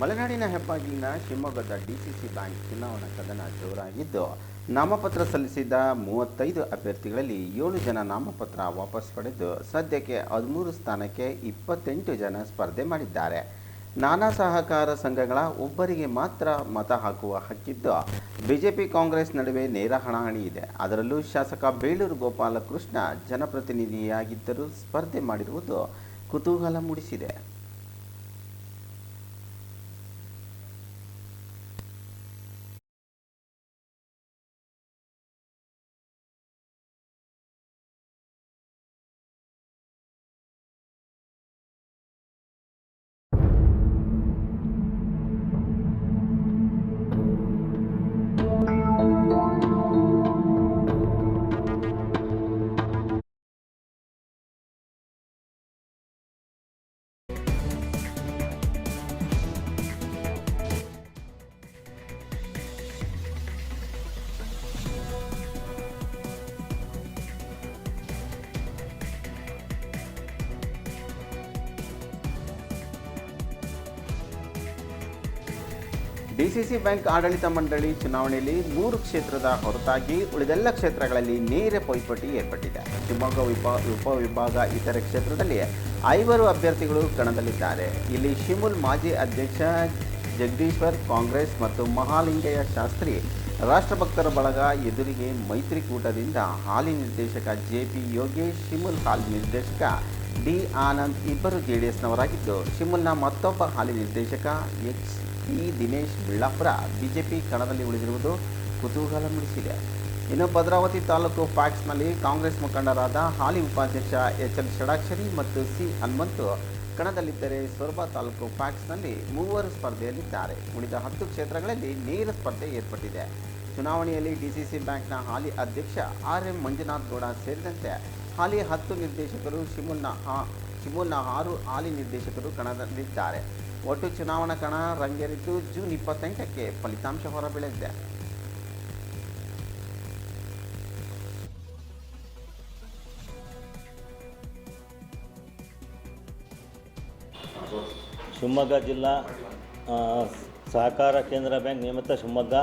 ಮಲೆನಾಡಿನ ಹೆಬ್ಬಾಗಿಲಿನ ಶಿವಮೊಗ್ಗದ DCC bank ಚುನಾವಣಾ ಕದನ ಜೋರಾಗಿದ್ದು, ನಾಮಪತ್ರ ಸಲ್ಲಿಸಿದ ಮೂವತ್ತೈದು ಅಭ್ಯರ್ಥಿಗಳಲ್ಲಿ ಏಳು ಜನ ನಾಮಪತ್ರ ವಾಪಸ್ ಪಡೆದು ಸದ್ಯಕ್ಕೆ ಹದಿಮೂರು ಸ್ಥಾನಕ್ಕೆ ಇಪ್ಪತ್ತೆಂಟು ಜನ ಸ್ಪರ್ಧೆ ಮಾಡಿದ್ದಾರೆ. ನಾನಾ ಸಹಕಾರ ಸಂಘಗಳ ಒಬ್ಬರಿಗೆ ಮಾತ್ರ ಮತ ಹಾಕುವ ಹಕ್ಕಿದ್ದು ಬಿಜೆಪಿ ಕಾಂಗ್ರೆಸ್ ನಡುವೆ ನೇರ ಹಣಾಹಣಿ ಇದೆ. ಅದರಲ್ಲೂ ಶಾಸಕ ಬೇಳೂರು ಗೋಪಾಲಕೃಷ್ಣ ಜನಪ್ರತಿನಿಧಿಯಾಗಿದ್ದರೂ ಸ್ಪರ್ಧೆ ಮಾಡಿರುವುದು ಕುತೂಹಲ ಮೂಡಿಸಿದೆ. ಡಿಸಿಸಿ ಬ್ಯಾಂಕ್ ಆಡಳಿತ ಮಂಡಳಿ ಚುನಾವಣೆಯಲ್ಲಿ ಮೂರು ಕ್ಷೇತ್ರದ ಹೊರತಾಗಿ ಉಳಿದೆಲ್ಲ ಕ್ಷೇತ್ರಗಳಲ್ಲಿ ನೇರ ಪೈಪೋಟಿ ಏರ್ಪಟ್ಟಿದೆ. ಶಿವಮೊಗ್ಗ ಉಪ ಉಪವಿಭಾಗ ಇತರೆ ಕ್ಷೇತ್ರದಲ್ಲಿ ಐವರು ಅಭ್ಯರ್ಥಿಗಳು ಕಣದಲ್ಲಿದ್ದಾರೆ. ಇಲ್ಲಿ ಶಿಮುಲ್ ಮಾಜಿ ಅಧ್ಯಕ್ಷ ಜಗದೀಶ್ವರ್, ಕಾಂಗ್ರೆಸ್ ಮತ್ತು ಮಹಾಲಿಂಗಯ್ಯ ಶಾಸ್ತ್ರಿ ರಾಷ್ಟ್ರಭಕ್ತರ ಬಳಗ ಎದುರಿಗೆ ಮೈತ್ರಿಕೂಟದಿಂದ ಹಾಲಿ ನಿರ್ದೇಶಕ ಜೆ ಪಿ ಯೋಗೇಶ್, ಶಿಮುಲ್ ಹಾಲಿ ನಿರ್ದೇಶಕ ಡಿ ಆನಂದ್ ಇಬ್ಬರು ಜೆಡಿಎಸ್ನವರಾಗಿದ್ದು ಶಿಮುಲ್ನ ಮತ್ತೊಬ್ಬ ಹಾಲಿ ನಿರ್ದೇಶಕ H P Dinesh Billapura BJP ಕಣದಲ್ಲಿ ಉಳಿದಿರುವುದು ಕುತೂಹಲ ಮೂಡಿಸಿದೆ. ಇನ್ನು ಭದ್ರಾವತಿ ತಾಲೂಕು ಫ್ಯಾಕ್ಸ್ನಲ್ಲಿ ಕಾಂಗ್ರೆಸ್ ಮುಖಂಡರಾದ ಹಾಲಿ ಉಪಾಧ್ಯಕ್ಷ ಎಚ್ ಎಲ್ ಷಡಾಕ್ಷರಿ ಮತ್ತು ಸಿ ಹನುಮಂತು ಕಣದಲ್ಲಿದ್ದರೆ ಸೊರಬ ತಾಲೂಕು ಫ್ಯಾಕ್ಸ್ನಲ್ಲಿ ಮೂವರು ಸ್ಪರ್ಧೆಯಲ್ಲಿದ್ದಾರೆ. ಉಳಿದ ಹತ್ತು ಕ್ಷೇತ್ರಗಳಲ್ಲಿ ನೇರ ಸ್ಪರ್ಧೆ ಏರ್ಪಟ್ಟಿದೆ. ಚುನಾವಣೆಯಲ್ಲಿ ಡಿಸಿಸಿ ಬ್ಯಾಂಕ್ನ ಹಾಲಿ ಅಧ್ಯಕ್ಷ ಆರ್ ಎಂ ಮಂಜುನಾಥ್ ಗೌಡ ಸೇರಿದಂತೆ ಹಾಲಿ ಹತ್ತು ನಿರ್ದೇಶಕರು ಶಿಮುಲ್ನ ಆ- ಶಿಮುಲ್ನ ಆರು ಹಾಲಿ ನಿರ್ದೇಶಕರು ಕಣದಲ್ಲಿದ್ದಾರೆ. ಒಟ್ಟು ಚುನಾವಣಾ ಕಣ ರಂಗೇರಿದ್ದು ಜೂನ್ ಇಪ್ಪತ್ತೆಂಟಕ್ಕೆ ಫಲಿತಾಂಶ ಹೊರಬೀಳಲಿದೆ. ಶಿವಮೊಗ್ಗ ಜಿಲ್ಲಾ ಸಹಕಾರ ಕೇಂದ್ರ ಬ್ಯಾಂಕ್ ನಿಯಮಿತ ಶಿವಮೊಗ್ಗ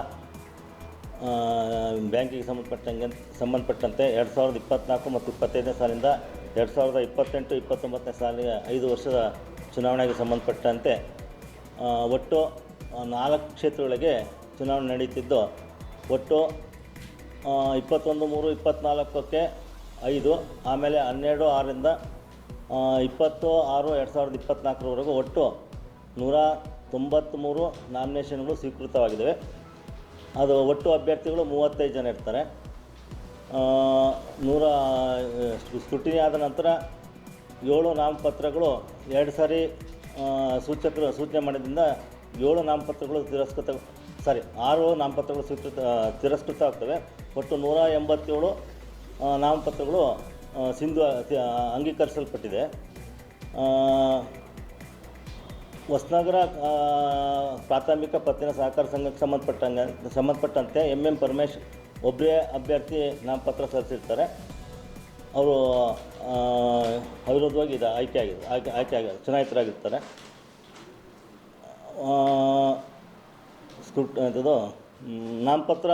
ಬ್ಯಾಂಕಿಗೆ ಸಂಬಂಧಪಟ್ಟಂಗೆ ಸಂಬಂಧಪಟ್ಟಂತೆ ಎರಡು ಸಾವಿರದ ಇಪ್ಪತ್ತ್ನಾಲ್ಕು ಮತ್ತು ಇಪ್ಪತ್ತೈದನೇ ಸಾಲಿಂದ ಎರಡು ಸಾವಿರದ ಇಪ್ಪತ್ತೆಂಟು, ಇಪ್ಪತ್ತೊಂಬತ್ತನೇ ಸಾಲಿಗೆ ಐದು ವರ್ಷದ ಚುನಾವಣೆಗೆ ಸಂಬಂಧಪಟ್ಟಂತೆ ಒಟ್ಟು ನಾಲ್ಕು ಕ್ಷೇತ್ರಗಳಿಗೆ ಚುನಾವಣೆ ನಡೀತಿದ್ದು. ಒಟ್ಟು ಇಪ್ಪತ್ತೊಂದು, ಮೂರು ಇಪ್ಪತ್ತ್ನಾಲ್ಕಕ್ಕೆ ಐದು, ಆಮೇಲೆ ಹನ್ನೆರಡು, ಆರರಿಂದ ಇಪ್ಪತ್ತು, ಆರು, ಎರಡು ಸಾವಿರದ ಇಪ್ಪತ್ತ್ನಾಲ್ಕರವರೆಗೂ ಒಟ್ಟು ನೂರ ತೊಂಬತ್ತ್ಮೂರು ನಾಮಿನೇಷನ್ಗಳು ಸ್ವೀಕೃತವಾಗಿದ್ದಾವೆ. ಅದು ಒಟ್ಟು ಅಭ್ಯರ್ಥಿಗಳು ಮೂವತ್ತೈದು ಜನ ಇರ್ತಾರೆ. ನೂರ ಸ್ಕ್ರೂಟಿನಿ ಆದ ನಂತರ ಏಳು ನಾಮಪತ್ರಗಳು ಎರಡು ಸಾರಿ ಸೂಚಕರು ಸೂಚನೆ ಮಾಡಿದ್ರಿಂದ ಏಳು ನಾಮಪತ್ರಗಳು ತಿರಸ್ಕೃತ ಸಾರಿ, ಆರು ನಾಮಪತ್ರಗಳು ಸ್ವೀಕೃತ ತಿರಸ್ಕೃತ ಆಗ್ತವೆ. ಒಟ್ಟು ನೂರ ಎಂಬತ್ತೇಳು ನಾಮಪತ್ರಗಳು ಸಿಂಧು ಅಂಗೀಕರಿಸಲ್ಪಟ್ಟಿದೆ. ಹೊಸನಗರ ಪ್ರಾಥಮಿಕ ಪತ್ತಿನ ಸಹಕಾರ ಸಂಘಕ್ಕೆ ಸಂಬಂಧಪಟ್ಟಂಗೆ ಸಂಬಂಧಪಟ್ಟಂತೆ ಎಂ ಎಂ ಪರಮೇಶ್ ಒಬ್ಬರೇ ಅಭ್ಯರ್ಥಿ ನಾಮಪತ್ರ ಸಲ್ಲಿಸಿರ್ತಾರೆ. ಅವರು ಅವಿರೋಧವಾಗಿ ಇದು ಆಯ್ಕೆ ಆಗಿದೆ ಆಯ್ಕೆ ಆಯ್ಕೆ ಆಗಿದೆ ಚುನಾಯಿತರಾಗಿರ್ತಾರೆ. ಅಂತದು ಮ್, ನಾಮಪತ್ರ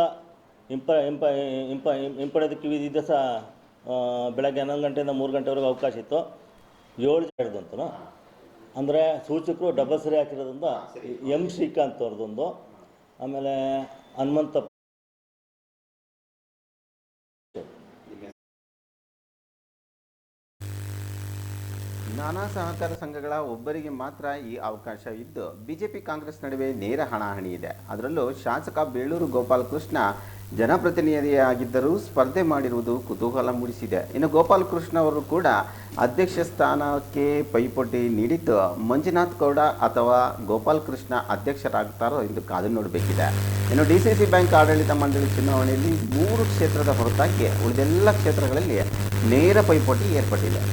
ಇಂಪ ಇಂಪ ಇಂಪ ಹಿಂಪಡೆಯೋದಕ್ಕೆ ಈ ದಿವಸ ಬೆಳಗ್ಗೆ ಹನ್ನೊಂದು ಗಂಟೆಯಿಂದ ಮೂರು ಗಂಟೆವರೆಗೂ ಅವಕಾಶ ಇತ್ತು. ಏಳು ಹಿಡಿದು ಅಂತನು ಅಂದರೆ ಸೂಚಕರು ಡಬಲ್ ಸರಿ ಹಾಕಿರೋದ್ರಿಂದ ಎಂ ಶ್ರೀಕಾಂತ್ ಅವ್ರದ್ದೊಂದು ಆಮೇಲೆ ಹನುಮಂತ ನಾನಾ ಸಹಕಾರ ಸಂಘಗಳ ಒಬ್ಬರಿಗೆ ಮಾತ್ರ ಈ ಅವಕಾಶ ಇದ್ದು, ಬಿಜೆಪಿ ಕಾಂಗ್ರೆಸ್ ನಡುವೆ ನೇರ ಹಣಾಹಣಿ ಇದೆ. ಅದರಲ್ಲೂ ಶಾಸಕ ಬೇಳೂರು ಗೋಪಾಲಕೃಷ್ಣ ಜನಪ್ರತಿನಿಧಿಯಾಗಿದ್ದರೂ ಸ್ಪರ್ಧೆ ಮಾಡಿರುವುದು ಕುತೂಹಲ ಮೂಡಿಸಿದೆ. ಇನ್ನು ಗೋಪಾಲಕೃಷ್ಣ ಅವರು ಕೂಡ ಅಧ್ಯಕ್ಷ ಸ್ಥಾನಕ್ಕೆ ಪೈಪೋಟಿ ನೀಡಿದ್ದು, ಮಂಜುನಾಥ್ ಗೌಡ ಅಥವಾ ಗೋಪಾಲಕೃಷ್ಣ ಅಧ್ಯಕ್ಷರಾಗುತ್ತಾರೋ ಎಂದು ಕಾದು ನೋಡಬೇಕಿದೆ. ಇನ್ನು ಡಿ ಸಿ ಬ್ಯಾಂಕ್ ಆಡಳಿತ ಮಂಡಳಿ ಚುನಾವಣೆಯಲ್ಲಿ ಮೂರು ಕ್ಷೇತ್ರದ ಹೊರತಾಗಿ ಉಳಿದೆಲ್ಲ ಕ್ಷೇತ್ರಗಳಲ್ಲಿ ನೇರ ಪೈಪೋಟಿ ಏರ್ಪಟ್ಟಿದೆ.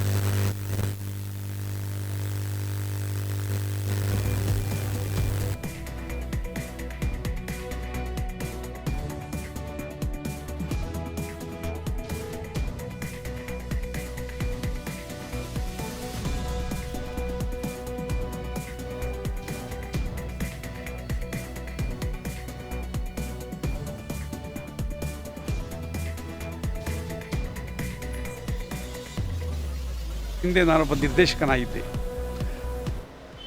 ಹಿಂದೆ ನಾನೊಬ್ಬ ನಿರ್ದೇಶಕನಾಗಿದ್ದೆ.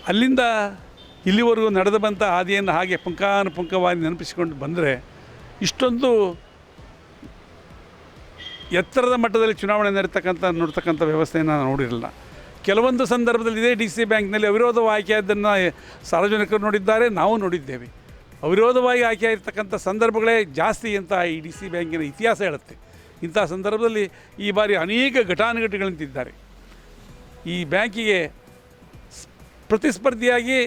ಅಲ್ಲಿಂದ ಇಲ್ಲಿವರೆಗೂ ನಡೆದು ಬಂತ ಹಾದಿಯನ್ನು ಹಾಗೆ ಪುಂಖಾನುಪುಂಖವಾಗಿ ನೆನಪಿಸಿಕೊಂಡು ಬಂದರೆ, ಇಷ್ಟೊಂದು ಎತ್ತರದ ಮಟ್ಟದಲ್ಲಿ ಚುನಾವಣೆ ನಡೀತಕ್ಕಂಥ, ನೋಡ್ತಕ್ಕಂಥ ವ್ಯವಸ್ಥೆಯನ್ನು ನಾನು ನೋಡಿರಲಿಲ್ಲ. ಕೆಲವೊಂದು ಸಂದರ್ಭದಲ್ಲಿ ಇದೇ ಡಿ ಸಿ ಬ್ಯಾಂಕ್ನಲ್ಲಿ ಅವಿರೋಧವಾಗಿ ಆಯ್ಕೆಯಾದ್ದನ್ನು ಸಾರ್ವಜನಿಕರು ನೋಡಿದ್ದಾರೆ, ನಾವು ನೋಡಿದ್ದೇವೆ. ಅವಿರೋಧವಾಗಿ ಆಯ್ಕೆಯಾಗಿರ್ತಕ್ಕಂಥ ಸಂದರ್ಭಗಳೇ ಜಾಸ್ತಿ ಅಂತ ಈ ಡಿ ಸಿ ಬ್ಯಾಂಕಿನ ಇತಿಹಾಸ ಹೇಳುತ್ತೆ. ಇಂಥ ಸಂದರ್ಭದಲ್ಲಿ ಈ ಬಾರಿ ಅನೇಕ ಘಟಾನುಘಟಿಗಳು ನಿಂತಿದ್ದಾರೆ ಈ ಬ್ಯಾಂಕಿಗೆ ಪ್ರತಿಸ್ಪರ್ಧಿಯಾಗಿ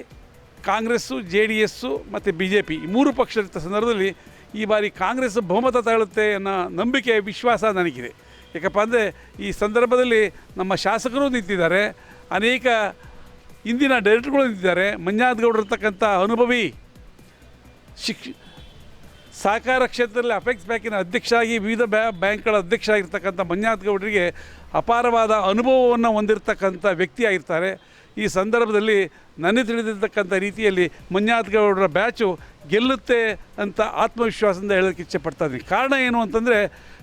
ಕಾಂಗ್ರೆಸ್ಸು, ಜೆ ಡಿ ಎಸ್ಸು ಮತ್ತು ಬಿ ಜೆ ಪಿ ಈ ಮೂರು ಪಕ್ಷದ ಸಂದರ್ಭದಲ್ಲಿ ಈ ಬಾರಿ ಕಾಂಗ್ರೆಸ್ ಬಹುಮತ ತಗೊಳ್ಳುತ್ತೆ ಅನ್ನೋ ನಂಬಿಕೆ, ವಿಶ್ವಾಸ ನನಗಿದೆ. ಯಾಕಪ್ಪ ಅಂದರೆ ಈ ಸಂದರ್ಭದಲ್ಲಿ ನಮ್ಮ ಶಾಸಕರು ನಿಂತಿದ್ದಾರೆ, ಅನೇಕ ಇಂದಿನ ಡೈರೆಕ್ಟರ್ಗಳು ನಿಂತಿದ್ದಾರೆ ಮಂಜುನಾಥ್ ಗೌಡ್ರು ಇರ್ತಕ್ಕಂಥ ಅನುಭವಿ ಶಿಕ್ಷ, ಸಹಕಾರ ಕ್ಷೇತ್ರದಲ್ಲಿ ಅಪೆಕ್ಸ್ ಬ್ಯಾಂಕಿನ ಅಧ್ಯಕ್ಷರಾಗಿ, ವಿವಿಧ ಬ್ಯಾ, ಬ್ಯಾಂಕ್ಗಳ ಅಧ್ಯಕ್ಷ ಆಗಿರ್ತಕ್ಕಂಥ ಮಂಜುನಾಥ್ ಗೌಡರಿಗೆ ಅಪಾರವಾದ ಅನುಭವವನ್ನು ಹೊಂದಿರತಕ್ಕಂಥ ವ್ಯಕ್ತಿಯಾಗಿರ್ತಾರೆ. ಈ ಸಂದರ್ಭದಲ್ಲಿ ನನಗೆ ತಿಳಿದಿರ್ತಕ್ಕಂಥ ರೀತಿಯಲ್ಲಿ ಮಂಜಾತ್ಗೌಡರ ಗೌಡರ ಬ್ಯಾಚು ಗೆಲ್ಲುತ್ತೆ ಅಂತ ಆತ್ಮವಿಶ್ವಾಸದಿಂದ ಹೇಳೋಕ್ಕೆ ಇಚ್ಛೆಪಡ್ತಾ ಇದ್ದೀನಿ. ಕಾರಣ ಏನು ಅಂತಂದರೆ,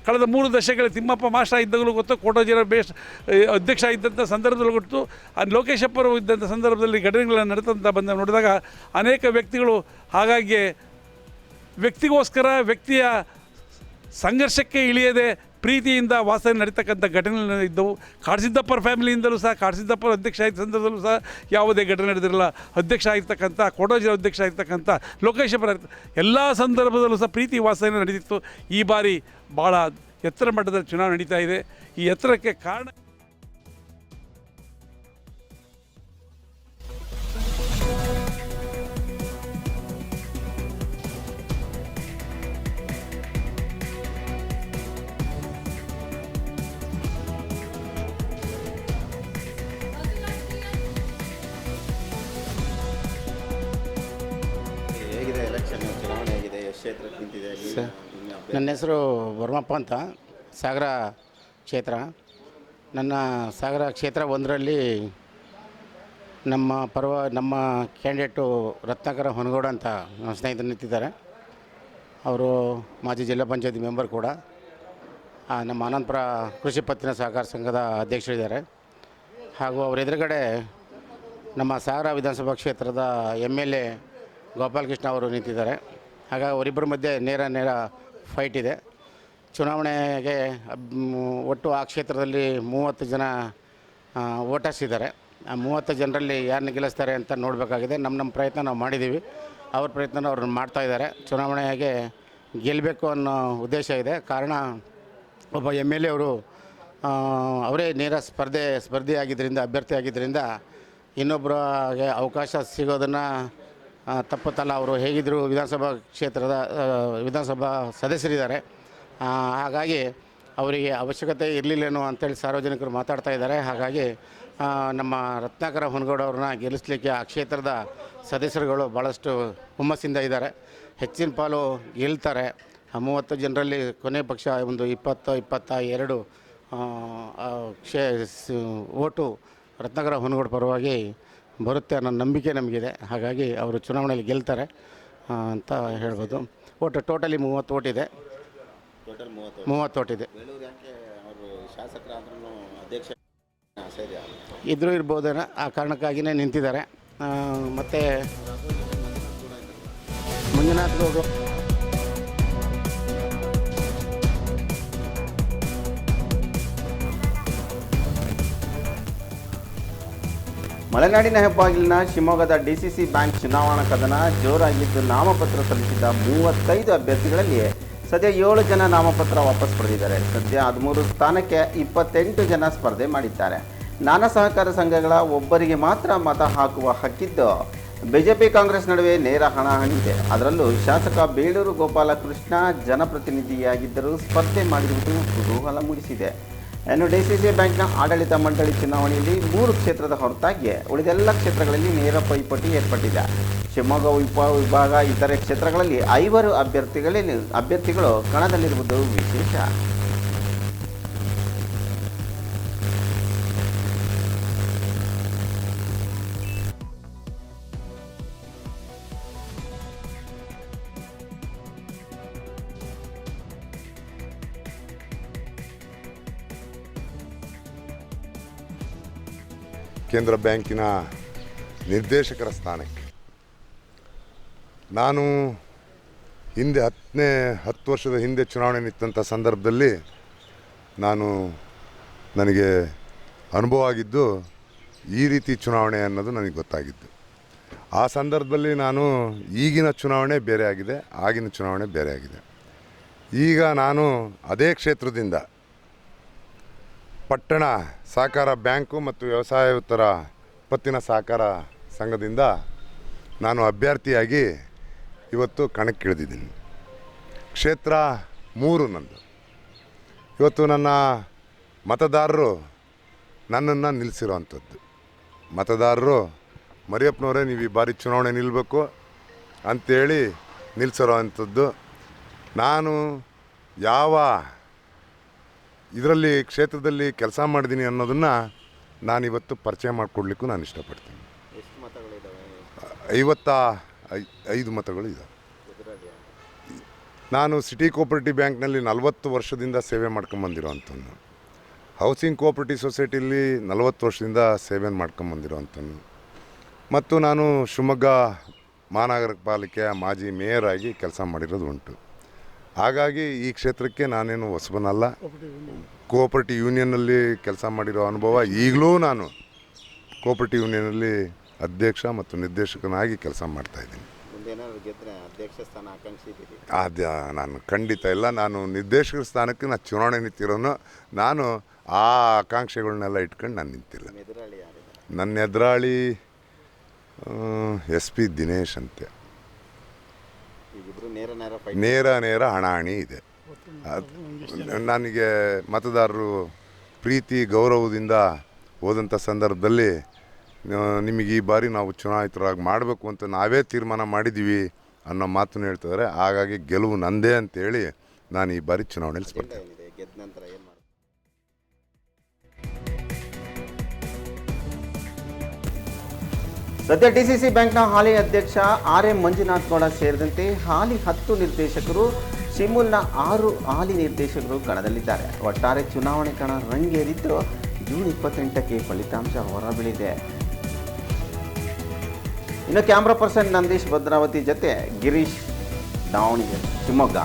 ಕಳೆದ ಮೂರು ದಶಕಗಳ ತಿಮ್ಮಪ್ಪ ಮಾಸ್ಟರ್ ಇದ್ದಾಗಲೂ ಗೊತ್ತು ಕೋಟೋಜಿರ ಬೇಸ್ ಅಧ್ಯಕ್ಷ ಇದ್ದಂಥ ಸಂದರ್ಭದಲ್ಲಿ ಗೊತ್ತು ಲೋಕೇಶಪ್ಪರು ಇದ್ದಂಥ ಸಂದರ್ಭದಲ್ಲಿ ಘಟನೆಗಳನ್ನು ನಡೆದಂಥ ಬಂದ ನೋಡಿದಾಗ ಅನೇಕ ವ್ಯಕ್ತಿಗಳು ಹಾಗಾಗಿ ವ್ಯಕ್ತಿಗೋಸ್ಕರ ವ್ಯಕ್ತಿಯ ಸಂಘರ್ಷಕ್ಕೆ ಇಳಿಯದೆ ಪ್ರೀತಿಯಿಂದ ವಾಸನೆ ನಡೀತಕ್ಕಂಥ ಘಟನೆ ಇದ್ದವು. ಕಾಡಸಿದ್ದಪ್ಪರ ಫ್ಯಾಮಿಲಿಯಿಂದಲೂ ಸಹ, ಕಾಡಸಿದ್ದಪ್ಪರ ಅಧ್ಯಕ್ಷ ಆಗಿದ್ದ ಸಂದರ್ಭದಲ್ಲೂ ಸಹ ಯಾವುದೇ ಘಟನೆ ನಡೆದಿರಲ್ಲ. ಅಧ್ಯಕ್ಷ ಆಗಿರ್ತಕ್ಕಂಥ, ಕೊಡೋಜಿ ಅಧ್ಯಕ್ಷ ಆಗಿರ್ತಕ್ಕಂಥ ಲೋಕೇಶಪ್ಪರ ಎಲ್ಲ ಸಂದರ್ಭದಲ್ಲೂ ಸಹ ಪ್ರೀತಿ ವಾಸನೆ ನಡೆದಿತ್ತು. ಈ ಬಾರಿ ಭಾಳ ಎತ್ತರ ಮಟ್ಟದ ಚುನಾವಣೆ ನಡೀತಾ ಇದೆ. ಈ ಎತ್ತರಕ್ಕೆ ಕಾರಣ ನಿಂತಿದೆ ಸರ್. ನನ್ನ ಹೆಸರು ವರ್ಮಪ್ಪ ಅಂತ. ಸಾಗರ ಕ್ಷೇತ್ರ. ನನ್ನ ಸಾಗರ ಕ್ಷೇತ್ರ ಒಂದರಲ್ಲಿ ನಮ್ಮ ಪರ್ವ ನಮ್ಮ ಕ್ಯಾಂಡಿಡೇಟು ರತ್ನಾಕರ ಹೊನಗೌಡ ಅಂತ ನನ್ನ ಸ್ನೇಹಿತರು ನಿಂತಿದ್ದಾರೆ. ಅವರು ಮಾಜಿ ಜಿಲ್ಲಾ ಪಂಚಾಯತಿ ಮೆಂಬರ್ ಕೂಡ. ನಮ್ಮ ಅನಂತಪುರ ಕೃಷಿ ಪತ್ತಿನ ಸಹಕಾರ ಸಂಘದ ಅಧ್ಯಕ್ಷರಿದ್ದಾರೆ. ಹಾಗೂ ಅವರ ಎದುರುಗಡೆ ನಮ್ಮ ಸಾಗರ ವಿಧಾನಸಭಾ ಕ್ಷೇತ್ರದ ಎಂ ಎಲ್ ಎ ಗೋಪಾಲಕೃಷ್ಣ ಅವರು ನಿಂತಿದ್ದಾರೆ. ಹಾಗಾಗಿ ಅವರಿಬ್ಬರ ಮಧ್ಯೆ ನೇರ ನೇರ ಫೈಟ್ ಇದೆ. ಚುನಾವಣೆಗೆ ಒಟ್ಟು ಆ ಕ್ಷೇತ್ರದಲ್ಲಿ ಮೂವತ್ತು ಜನ ವೋಟರ್ಸ್ ಇದ್ದಾರೆ. ಆ ಮೂವತ್ತು ಜನರಲ್ಲಿ ಯಾರನ್ನ ಗೆಲ್ಲಿಸ್ತಾರೆ ಅಂತ ನೋಡಬೇಕಾಗಿದೆ. ನಮ್ಮ ನಮ್ಮ ಪ್ರಯತ್ನ ನಾವು ಮಾಡಿದ್ದೀವಿ. ಅವ್ರ ಪ್ರಯತ್ನ ಮಾಡ್ತಾ ಇದ್ದಾರೆ. ಚುನಾವಣೆಗೆ ಗೆಲ್ಲಬೇಕು ಅನ್ನೋ ಉದ್ದೇಶ ಇದೆ. ಕಾರಣ, ಒಬ್ಬ ಎಂ ಎಲ್ ಎ ಅವರು ಅವರೇ ನೇರ ಸ್ಪರ್ಧೆ ಸ್ಪರ್ಧೆ ಅಭ್ಯರ್ಥಿಯಾಗಿದ್ದರಿಂದ ಇನ್ನೊಬ್ಬರಿಗೆ ಅವಕಾಶ ಸಿಗೋದನ್ನು ತಪ್ಪುತ್ತಲ್ಲ ಅವರು ಹೇಗಿದ್ದರೂ ವಿಧಾನಸಭಾ ಕ್ಷೇತ್ರದ ವಿಧಾನಸಭಾ ಸದಸ್ಯರಿದ್ದಾರೆ. ಹಾಗಾಗಿ ಅವರಿಗೆ ಅವಶ್ಯಕತೆ ಇರಲಿಲ್ಲೇನೋ ಅಂತೇಳಿ ಸಾರ್ವಜನಿಕರು ಮಾತಾಡ್ತಾ ಇದ್ದಾರೆ. ಹಾಗಾಗಿ ನಮ್ಮ ರತ್ನಾಕರ ಹೊನಗೌಡ ಅವ್ರನ್ನ ಗೆಲ್ಲಿಸ್ಲಿಕ್ಕೆ ಆ ಕ್ಷೇತ್ರದ ಸದಸ್ಯರುಗಳು ಭಾಳಷ್ಟು ಹುಮ್ಮಸ್ಸಿಂದ ಇದ್ದಾರೆ. ಹೆಚ್ಚಿನ ಪಾಲು ಗೆಲ್ತಾರೆ. ಮೂವತ್ತು ಜನರಲ್ಲಿ ಕೊನೆ ಪಕ್ಷ ಒಂದು ಇಪ್ಪತ್ತು, ಇಪ್ಪತ್ತ ಎರಡು ಕ್ಷೇ ಓಟು ರತ್ನಾಕರ ಹೊನಗೌಡ ಪರವಾಗಿ ಬರುತ್ತೆ ಅನ್ನೋ ನಂಬಿಕೆ ನಮಗಿದೆ. ಹಾಗಾಗಿ ಅವರು ಚುನಾವಣೆಯಲ್ಲಿ ಗೆಲ್ತಾರೆ ಅಂತ ಹೇಳ್ಬೋದು. ಒಟ್ಟು ಟೋಟಲಿ ಮೂವತ್ತು ಓಟಿದೆ ಇದೆ. ಟೋಟಲ್ ಮೂವತ್ತು ಮೂವತ್ತು ಓಟ್ ಇದೆ. ಬೇಲೂರು ಯಾಕೆ ಅವರು ಶಾಸಕರಾದ್ರೂ ಅಧ್ಯಕ್ಷ ಆಸೆ ಇದೆಯಾ? ಇದ್ರೂ ಇರ್ಬೋದೇನೋ ಆ ಕಾರಣಕ್ಕಾಗಿಯೇ ನಿಂತಿದ್ದಾರೆ. ಮತ್ತು ಮಂಜುನಾಥ್ ಗೌಡರು ಮಲೆನಾಡಿನ ಹೆಬ್ಬಾಗಿಲಿನ ಶಿವಮೊಗ್ಗದ ಡಿಸಿಸಿ ಬ್ಯಾಂಕ್ ಚುನಾವಣಾ ಕದನ ಜೋರಾಗಿದ್ದು ನಾಮಪತ್ರ ಸಲ್ಲಿಸಿದ ಮೂವತ್ತೈದು ಅಭ್ಯರ್ಥಿಗಳಲ್ಲಿ ಸದ್ಯ ಏಳು ಜನ ನಾಮಪತ್ರ ವಾಪಸ್ ಪಡೆದಿದ್ದಾರೆ. ಸದ್ಯ ಹದಿಮೂರು ಸ್ಥಾನಕ್ಕೆ ಇಪ್ಪತ್ತೆಂಟು ಜನ ಸ್ಪರ್ಧೆ ಮಾಡಿದ್ದಾರೆ. ನಾನಾ ಸಹಕಾರ ಸಂಘಗಳ ಒಬ್ಬರಿಗೆ ಮಾತ್ರ ಮತ ಹಾಕುವ ಹಕ್ಕಿದ್ದು ಬಿಜೆಪಿ ಕಾಂಗ್ರೆಸ್ ನಡುವೆ ನೇರ ಹಣಾಹಣಿ ಇದೆ. ಅದರಲ್ಲೂ ಶಾಸಕ ಬೇಳೂರು ಗೋಪಾಲಕೃಷ್ಣ ಜನಪ್ರತಿನಿಧಿಯಾಗಿದ್ದರೂ ಸ್ಪರ್ಧೆ ಮಾಡಿರುವುದು ಕುತೂಹಲ ಮೂಡಿಸಿದೆ. ಇನ್ನು ಸಿ ಬ್ಯಾಂಕ್ನ ಆಡಳಿತ ಮಂಡಳಿ ಚುನಾವಣೆಯಲ್ಲಿ ಮೂರು ಕ್ಷೇತ್ರದ ಹೊರತಾಗಿ ಉಳಿದೆಲ್ಲ ಕ್ಷೇತ್ರಗಳಲ್ಲಿ ನೇರ ಪೈಪೋಟಿ ಏರ್ಪಟ್ಟಿದೆ. ಶಿವಮೊಗ್ಗ ಉಪ ವಿಭಾಗ, ಇತರೆ ಕ್ಷೇತ್ರಗಳಲ್ಲಿ ಐವರು ಅಭ್ಯರ್ಥಿಗಳಲ್ಲಿ ಅಭ್ಯರ್ಥಿಗಳು ಕಣದಲ್ಲಿರುವುದು ವಿಶೇಷ. ಕೇಂದ್ರ ಬ್ಯಾಂಕಿನ ನಿರ್ದೇಶಕರ ಸ್ಥಾನಕ್ಕೆ. ನಾನು ಹಿಂದೆ ಹತ್ತನೇ, ಹತ್ತು ವರ್ಷದ ಹಿಂದೆ ಚುನಾವಣೆ ನಿಂತಹ ಸಂದರ್ಭದಲ್ಲಿ ನಾನು ನನಗೆ ಅನುಭವ ಆಗಿದ್ದು ಈ ರೀತಿ ಚುನಾವಣೆ ಅನ್ನೋದು ನನಗೆ ಗೊತ್ತಾಗಿದ್ದು. ಆ ಸಂದರ್ಭದಲ್ಲಿ ನಾನು ಈಗಿನ ಚುನಾವಣೆ ಬೇರೆ ಆಗಿದೆ, ಆಗಿನ ಚುನಾವಣೆ ಬೇರೆ ಆಗಿದೆ. ಈಗ ನಾನು ಅದೇ ಕ್ಷೇತ್ರದಿಂದ ಪಟ್ಟಣ ಸಹಕಾರ ಬ್ಯಾಂಕು ಮತ್ತು ವ್ಯವಸಾಯೋತ್ತರ ಪತ್ತಿನ ಸಹಕಾರ ಸಂಘದಿಂದ ನಾನು ಅಭ್ಯರ್ಥಿಯಾಗಿ ಇವತ್ತು ಕಣಕ್ಕಿಳಿದಿದ್ದೀನಿ. ಕ್ಷೇತ್ರ ಮೂರು ನಂದು. ಇವತ್ತು ನನ್ನ ಮತದಾರರು ನನ್ನನ್ನು ನಿಲ್ಲಿಸಿರೋವಂಥದ್ದು. ಮತದಾರರು, ಮರಿಯಪ್ಪನವರೇ, ನೀವು ಈ ಬಾರಿ ಚುನಾವಣೆ ನಿಲ್ಲಬೇಕು ಅಂಥೇಳಿ ನಿಲ್ಲಿಸಿರೋ ಅಂಥದ್ದು ನಾನು ಯಾವ ಇದರಲ್ಲಿ ಕ್ಷೇತ್ರದಲ್ಲಿ ಕೆಲಸ ಮಾಡಿದ್ದೀನಿ ಅನ್ನೋದನ್ನು ನಾನಿವತ್ತು ಪರಿಚಯ ಮಾಡಿಕೊಡ್ಲಿಕ್ಕೂ ನಾನು ಇಷ್ಟಪಡ್ತೀನಿ. ಐವತ್ತ ಐದು ಮತಗಳು ಇದ್ದಾವೆ ನಾನು ಸಿಟಿ ಕೋಪರೇಟಿವ್ ಬ್ಯಾಂಕ್ನಲ್ಲಿ ನಲವತ್ತು ವರ್ಷದಿಂದ ಸೇವೆ ಮಾಡ್ಕೊಂಬಂದಿರೋವಂಥದ್ದು ಹೌಸಿಂಗ್ ಕೋಆಪರೇಟಿವ್ ಸೊಸೈಟಿಲಿ ನಲವತ್ತು ವರ್ಷದಿಂದ ಸೇವೆ ಮಾಡ್ಕೊಂಬಂದಿರೋವಂಥದ್ದು ಮತ್ತು ನಾನು ಶಿವಮೊಗ್ಗ ಮಹಾನಗರ ಪಾಲಿಕೆಯ ಮಾಜಿ ಮೇಯರ್ ಆಗಿ ಕೆಲಸ ಮಾಡಿರೋದು ಉಂಟು ಹಾಗಾಗಿ ಈ ಕ್ಷೇತ್ರಕ್ಕೆ ನಾನೇನು ಹೊಸಬನಲ್ಲ. ಕೋಆಪರೇಟಿವ್ ಯೂನಿಯನ್ನಲ್ಲಿ ಕೆಲಸ ಮಾಡಿರೋ ಅನುಭವ ಈಗಲೂ ನಾನು ಕೋಆಪರೇಟಿವ್ ಯೂನಿಯನ್ನಲ್ಲಿ ಅಧ್ಯಕ್ಷ ಮತ್ತು ನಿರ್ದೇಶಕನಾಗಿ ಕೆಲಸ ಮಾಡ್ತಾಯಿದ್ದೀನಿ ಇದ್ದೀನಿ. ಗೆದ್ದರೆ ಅಧ್ಯಕ್ಷ ಸ್ಥಾನ ಆಕಾಂಕ್ಷಿ ಇದ್ದೀರಿ ಅದ ನಾನು ಖಂಡಿತ ಇಲ್ಲ. ನಾನು ನಿರ್ದೇಶಕರ ಸ್ಥಾನಕ್ಕೆ ನಾನು ಚುನಾವಣೆ ನಿಂತಿರೋನು. ನಾನು ಆ ಆಕಾಂಕ್ಷೆಗಳನ್ನೆಲ್ಲ ಇಟ್ಕೊಂಡು ನಾನು ನಿಂತಿಲ್ಲ. ನನ್ನ ಎದುರಾಳಿ ಎಸ್ ಪಿ ದಿನೇಶ್ ಅಂತೆ. ನೇರ ನೇರ ಹಣಾಹಣಿ ಇದೆ. ಅದ್- ನನಗೆ ಮತದಾರರು ಪ್ರೀತಿ ಗೌರವದಿಂದ ಹೋದಂಥ ಸಂದರ್ಭದಲ್ಲಿ ನಿಮಗೆ ಈ ಬಾರಿ ನಾವು ಚುನಾಯಿತರಾಗಿ ಮಾಡಬೇಕು ಅಂತ ನಾವೇ ತೀರ್ಮಾನ ಮಾಡಿದ್ದೀವಿ ಅನ್ನೋ ಮಾತನ್ನು ಹೇಳ್ತಿದ್ದಾರೆ ಹಾಗಾಗಿ ಗೆಲುವು ನಂದೇ ಅಂತೇಳಿ ನಾನು ಈ ಬಾರಿ ಚುನಾವಣೆಯಲ್ಲಿ ಸ್ಪರ್ಧೆ ಸದ್ಯ ಡಿಸಿಸಿ ಬ್ಯಾಂಕ್ನ ಹಾಲಿ ಅಧ್ಯಕ್ಷ ಆರ್ ಎಂ ಮಂಜುನಾಥ್ ಗೌಡ ಸೇರಿದಂತೆ ಹಾಲಿ ಹತ್ತು ನಿರ್ದೇಶಕರು, ಶಿಮುಲ್ನ ಆರು ಹಾಲಿ ನಿರ್ದೇಶಕರು ಕಣದಲ್ಲಿದ್ದಾರೆ. ಒಟ್ಟಾರೆ ಚುನಾವಣೆ ಕಣ ರಂಗೇರಿದ್ದು ಜೂನ್ ಇಪ್ಪತ್ತೆಂಟಕ್ಕೆ ಫಲಿತಾಂಶ ಹೊರಬೀಳಿದೆ. ಇನ್ನು ಕ್ಯಾಮ್ರಾ ಪರ್ಸನ್ ನಂದೀಶ್ ಭದ್ರಾವತಿ ಜೊತೆ ಗಿರೀಶ್ ದಾವಣಗೆರೆ, ಶಿವಮೊಗ್ಗ.